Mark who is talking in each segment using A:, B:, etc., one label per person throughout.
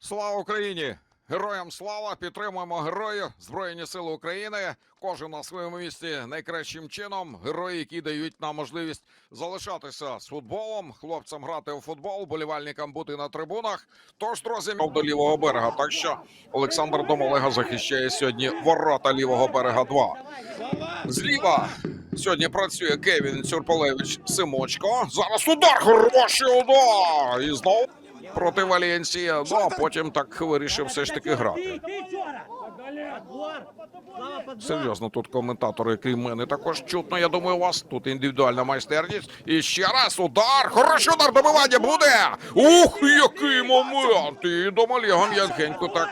A: Слава Україні! Героям слава! Підтримуємо героїв Збройні Сили України. Кожен на своєму місці найкращим чином. Герої, які дають нам можливість залишатися з футболом, хлопцям грати у футбол, болівальникам бути на трибунах. Тож, друзі, до лівого берега. Так що Олександр Домолега захищає сьогодні ворота лівого берега. 2 зліва. Сьогодні працює Кевін Цюрполевич Симочко. Зараз удар, хороший удар! І знову проти Валенції. Ну а потім так вирішив все ж таки грати. Серйозно, тут коментатори, крім мене, також чутно. Я думаю, у вас тут індивідуальна майстерність. І ще раз удар. Хороший удар добивання буде. Ух, який момент! І домалігом Янкенько так.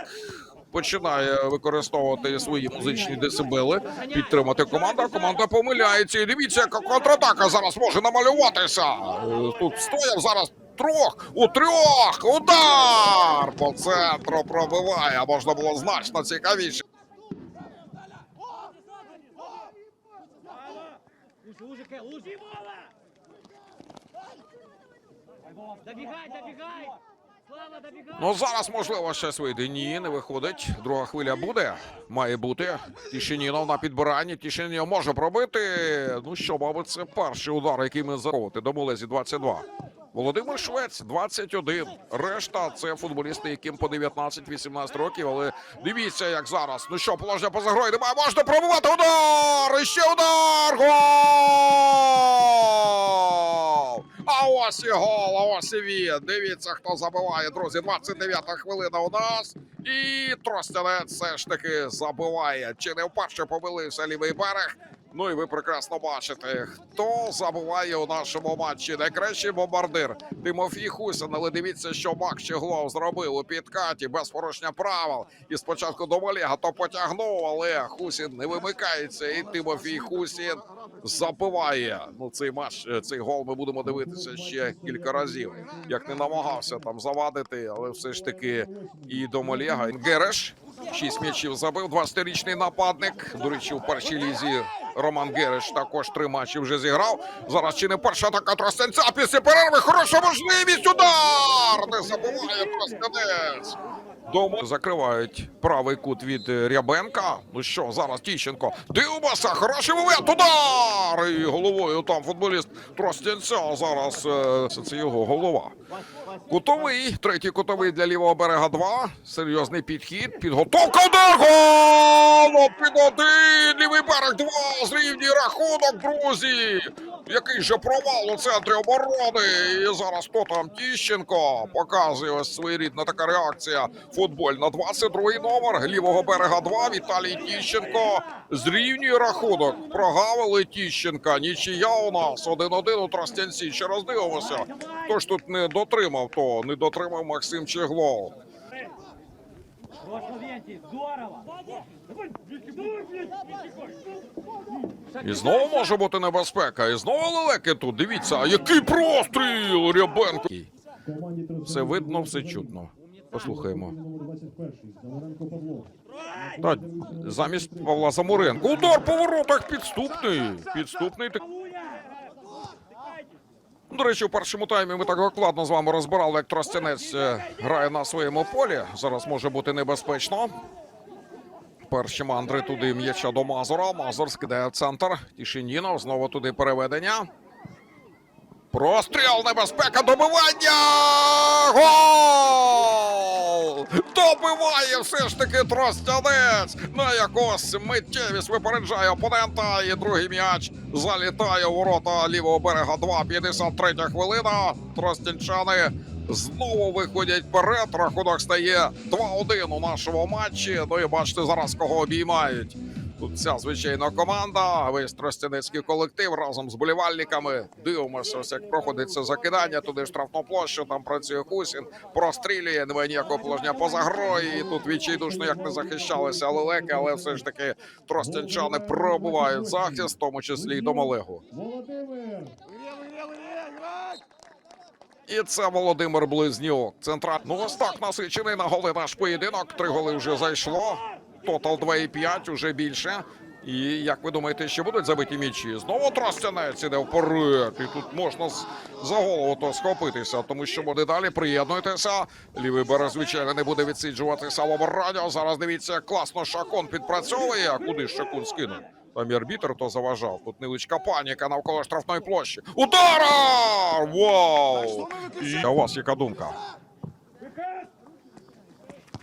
A: Починає використовувати свої музичні децибели, підтримати команду. а Команда помиляється. І дивіться, яка контратака зараз може намалюватися. Е, Тут стояв зараз трьох у трьох. Удар по центру пробиває. Можна було значно цікавіше.
B: Слава, добегай!
A: Ну зараз можливо щось вийде. Ні, не виходить. Друга хвиля буде. Має бути. Тішинінов на підбиранні. Тішинінов може пробити. Ну що, мабуть, це перший удар, який ми заровити. До Молезі 22. Володимир Швець 21. Решта це футболісти, яким по 19-18 років. Але дивіться, як зараз. Ну що, положення поза грою немає. Можна пробувати удар! І ще удар! Гол! А ось і гол, а ось і він. Дивіться, хто забиває, друзі. 29-та хвилина у нас. І Тростянець все ж таки забиває. Чи не вперше помилився лівий берег? Ну і ви прекрасно бачите, хто забуває у нашому матчі. Найкращий бомбардир Тимофій Хусин. Але дивіться, що Мак Щеглов зробив у підкаті без порушення правил. І спочатку до Олега то потягнув, але Хусін не вимикається. І Тимофій Хусін забиває. Ну цей матч, е, цей гол ми будемо дивитися ще кілька разів. Як не намагався там завадити, але все ж таки і до Олега. Гереш шість м'ячів забив. 20-річний нападник. До речі, у першій лізі Роман Гереш також три матчі вже зіграв. Зараз чи не перша така тростенця після перерви. Хороша можливість. Удар! Не забуває тростянець. Дому закривають правий кут від е, Рябенка. Ну що, зараз Тіщенко. Дивимося, хороший момент. Удар! І головою там футболіст Тростянця. Зараз е, це- його голова. Кутовий, третій кутовий для лівого берега 2. Серйозний підхід. Підготовка удар! Гол! Під один! Лівий берег 2. Зрівнює рахунок, друзі! Який же провал у центрі оборони. І зараз хто там Тіщенко показує ось своєрідна така реакція. Футбольна 22-й номер лівого берега 2. Віталій Тіщенко зрівнює рахунок. Прогавили Тіщенка. Нічия у нас 1-1 у Тростянці. Ще раз дивимося. Хто ж тут не дотримав, то не дотримав Максим Чеглов. І знову може бути небезпека. І знову лелеки тут. Дивіться, який простріл Рябенко. Все видно, все чутно. Послухаємо. Та, замість Павла Замуренко. Удар по воротах підступний. Підступний. До речі, у першому таймі ми так докладно з вами розбирали, як Тростянець е, грає на своєму полі. Зараз може бути небезпечно. Перші мандри туди м'яча до Мазура. Мазур скидає в центр. Тішинінов. Знову туди переведення. Простріл, небезпека, добивання! Гол! Добиває все ж таки Тростянець! На якось миттєвість випереджає опонента. І другий м'яч залітає у ворота лівого берега 2. 53 хвилина. Тростянчани знову виходять вперед. Рахунок стає 2-1 у нашому матчі. Ну і бачите зараз кого обіймають. Тут ця звичайна команда, весь тростянецький колектив разом з болівальниками. Дивимося, ось як проходить це закидання. Туди штрафну площу. Там працює Кусін, прострілює. Немає ніякого положення поза грою. І тут відчайдушно як не захищалися лелеки, але все ж таки тростянчани пробувають захист, в тому числі й до Малегу. І це Володимир Близнюк. Централь. Ну ось так насичений на голи наш поєдинок. Три голи вже зайшло. Тотал 2,5, уже більше. І як ви думаєте, ще будуть забиті м'ячі? Знову Тростянець іде вперед. І тут можна за голову то схопитися, тому що буде далі. Приєднуйтеся. Лівий берег, звичайно, не буде відсиджуватися в обороні. А Зараз дивіться, класно Шакон підпрацьовує. А куди Шакун скинув? Там і арбітр то заважав. Тут невеличка паніка навколо штрафної площі. Удар! Вау! І а у вас яка думка?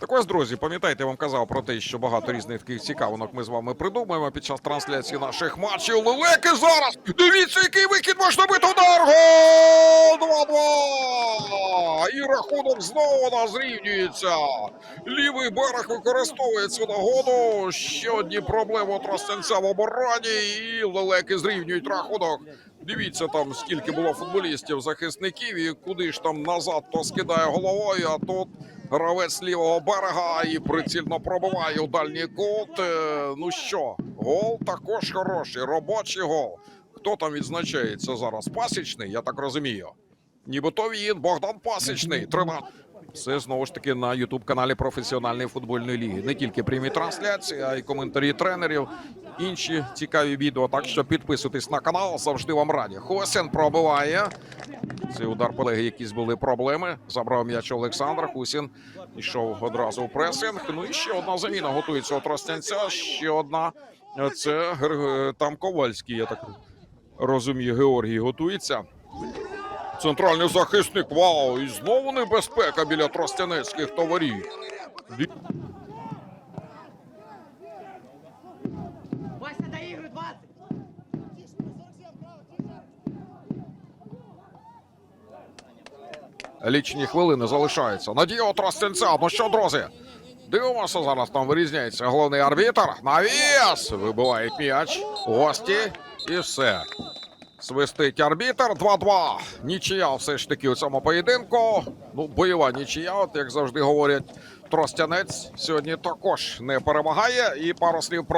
A: Так ось, друзі, пам'ятаєте, я вам казав про те, що багато різних таких цікавинок ми з вами придумаємо під час трансляції наших матчів. Лелеки зараз! Дивіться, який вихід можна бити удар! Гол! 2-2! І рахунок знову нас зрівнюється. Лівий берег використовує цю нагоду. Ще одні проблеми Тростянця в обороні. І лелеки зрівнюють рахунок. Дивіться там, скільки було футболістів, захисників, і куди ж там назад то скидає головою, а тут гравець лівого берега і прицільно пробиває у дальній кут. Е, Ну що, гол також хороший, робочий гол. Хто там відзначається зараз? Пасічний, я так розумію. Нібито він, Богдан Пасічний. Трина. Все знову ж таки на Ютуб каналі професіональної футбольної ліги. Не тільки прямі трансляції, а й коментарі тренерів, інші цікаві відео. Так що підписуйтесь на канал, завжди вам раді. Хосен пробиває. Цей удар полеги, якісь були проблеми. Забрав м'яч Олександр. Хусін йшов одразу в пресинг. Ну і ще одна заміна готується у Тростянця. Ще одна. Це там Ковальський, я так розумію, Георгій готується. Центральний захисник. Вау! І знову небезпека біля тростянецьких товарів. Ді-
B: Вася, доигрывай 20.
A: Лічні хвилини залишаються. Надія Тростянця. Ну що, друзі? Дивимося зараз. Там вирізняється головний арбітр. Навіс! Вибивають м'яч. Гості. І все. Свистить арбітер 2-2. Нічия все ж таки у цьому поєдинку. Ну, бойова нічия, от як завжди говорять, Тростянець сьогодні також не перемагає. І пару слів про